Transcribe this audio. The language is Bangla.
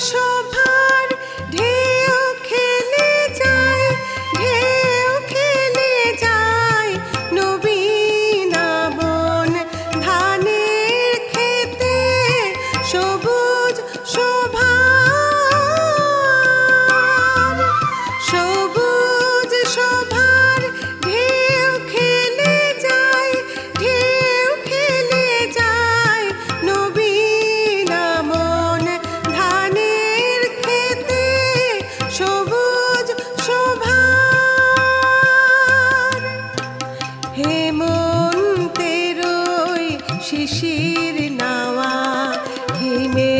show. নাওয়া হিমে